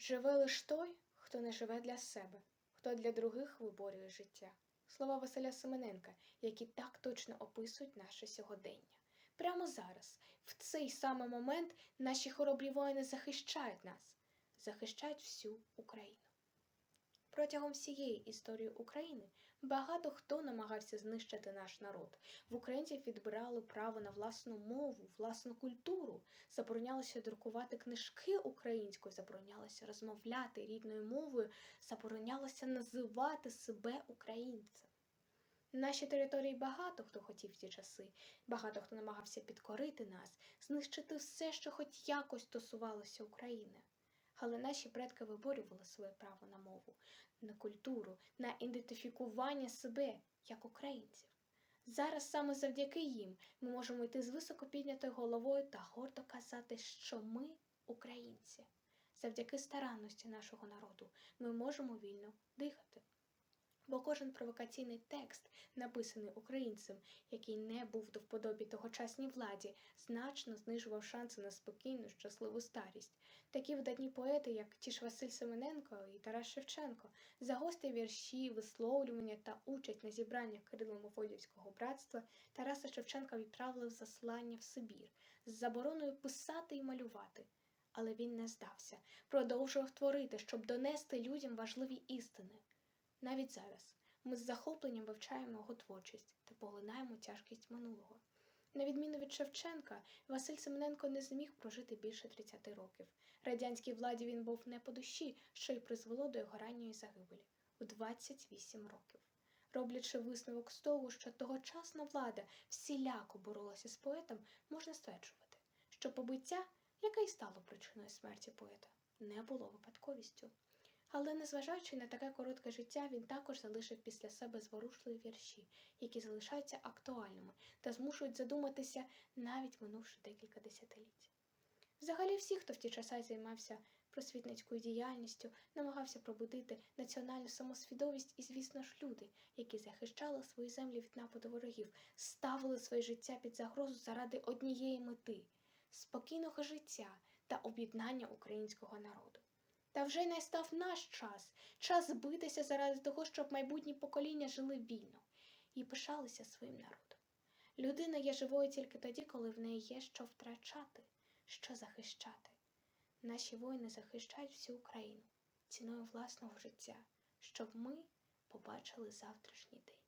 Живе лиш той, хто не живе для себе, хто для других виборює життя. Слова Василя Семененка, які так точно описують наше сьогодення. Прямо зараз, в цей самий момент, наші хоробрі воїни захищають нас, захищають всю Україну. Протягом всієї історії України багато хто намагався знищити наш народ. В українців відбирали право на власну мову, власну культуру, заборонялося друкувати книжки українською, заборонялося розмовляти рідною мовою, заборонялося називати себе українцем. На нашій території багато хто хотів в ті часи, багато хто намагався підкорити нас, знищити все, що хоч якось стосувалося України. Але наші предки виборювали своє право на мову, на культуру, на ідентифікування себе як українців. Зараз саме завдяки їм ми можемо йти з високо піднятою головою та гордо казати, що ми українці. Завдяки старанності нашого народу ми можемо вільно дихати. Бо кожен провокаційний текст, написаний українцем, який не був до вподобі тогочасній владі, значно знижував шанси на спокійну, щасливу старість. Такі видатні поети, як ті ж Василь Семененко і Тарас Шевченко, за гості вірші, висловлювання та участь на зібраннях Кирило-Мефодіївського братства Тараса Шевченка відправили заслання в Сибір з забороною писати і малювати. Але він не здався, продовжував творити, щоб донести людям важливі істини. Навіть зараз ми з захопленням вивчаємо його творчість та поглинаємо тяжкість минулого. На відміну від Шевченка, Василь Семененко не зміг прожити більше 30 років. Радянській владі він був не по душі, що й призвело до його ранньої загибелі у 28 років. Роблячи висновок з того, що тогочасна влада всіляко боролася з поетом, можна стверджувати, що побиття, яке й стало причиною смерті поета, не було випадковістю. Але, незважаючи на таке коротке життя, він також залишив після себе зворушливі вірші, які залишаються актуальними та змушують задуматися, навіть минувши декілька десятиліть. Взагалі, всі, хто в ті часи займався просвітницькою діяльністю, намагався пробудити національну самосвідомість і, звісно ж, люди, які захищали свої землі від нападу ворогів, ставили своє життя під загрозу заради однієї мети спокійного життя та об'єднання українського народу. Та вже й настав наш час, час битися заради того, щоб майбутні покоління жили вільно і пишалися своїм народом. Людина є живою тільки тоді, коли в неї є що втрачати, що захищати. Наші воїни захищають всю Україну ціною власного життя, щоб ми побачили завтрашній день.